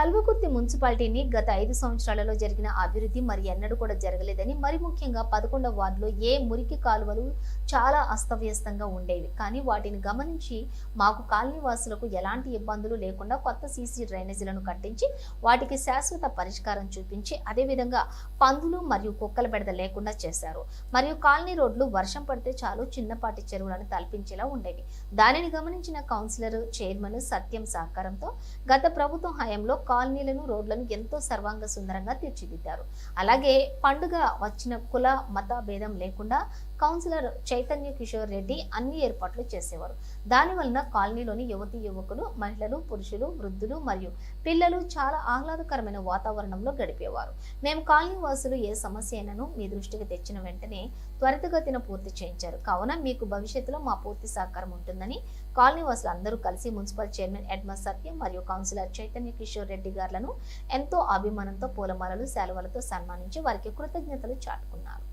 కల్వకుర్తి మున్సిపాలిటీని గత ఐదు సంవత్సరాలలో జరిగిన అభివృద్ధి మరి ఎన్నడూ కూడా జరగలేదని మరి ముఖ్యంగా పదకొండవ వార్డులో ఏ మురికి కాలువలు చాలా అస్తవ్యస్తంగా ఉండేవి. కానీ వాటిని గమనించి మాకు కాలనీ వాసులకు ఎలాంటి ఇబ్బందులు లేకుండా కొత్త సీసీ డ్రైనేజీలను కట్టించి వాటికి శాశ్వత పరిష్కారం చూపించి అదేవిధంగా పందులు మరియు కుక్కల బెడద లేకుండా చేశారు. మరియు కాలనీ రోడ్లు వర్షం పడితే చాలు చిన్నపాటి చెరువులను తలపించేలా ఉండేవి. దానిని గమనించిన కౌన్సిలర్ చైర్మన్ సత్యం సహకారంతో గత ప్రభుత్వం హయాంలో కాలనీలను రోడ్లను ఎంతో సర్వాంగ సుందరంగా తీర్చిదిద్దారు. అలాగే పండుగ వచ్చిన కుల మత భేదం లేకుండా కౌన్సిలర్ చైతన్య కిషోర్ రెడ్డి అన్ని ఏర్పాట్లు చేసేవారు. దాని వలన కాలనీలోని యువతి యువకులు మహిళలు పురుషులు వృద్ధులు మరియు పిల్లలు చాలా ఆహ్లాదకరమైన వాతావరణంలో గడిపేవారు. మేము కాలనీ వాసులు ఏ సమస్య అయినను మీ దృష్టికి తెచ్చిన వెంటనే త్వరితగతిన పూర్తి చేయించారు. కావున మీకు భవిష్యత్తులో మా పూర్తి సహకారం ఉంటుందని కాలనీ వాసులు అందరూ కలిసి మున్సిపల్ చైర్మన్ ఎడ్మ సత్యం మరియు కౌన్సిలర్ చైతన్య కిషోర్ రెడ్డి గారులను ఎంతో అభిమానంతో పూలమాలలు శాలువలతో సన్మానించి వారికి కృతజ్ఞతలు చాటుకున్నారు.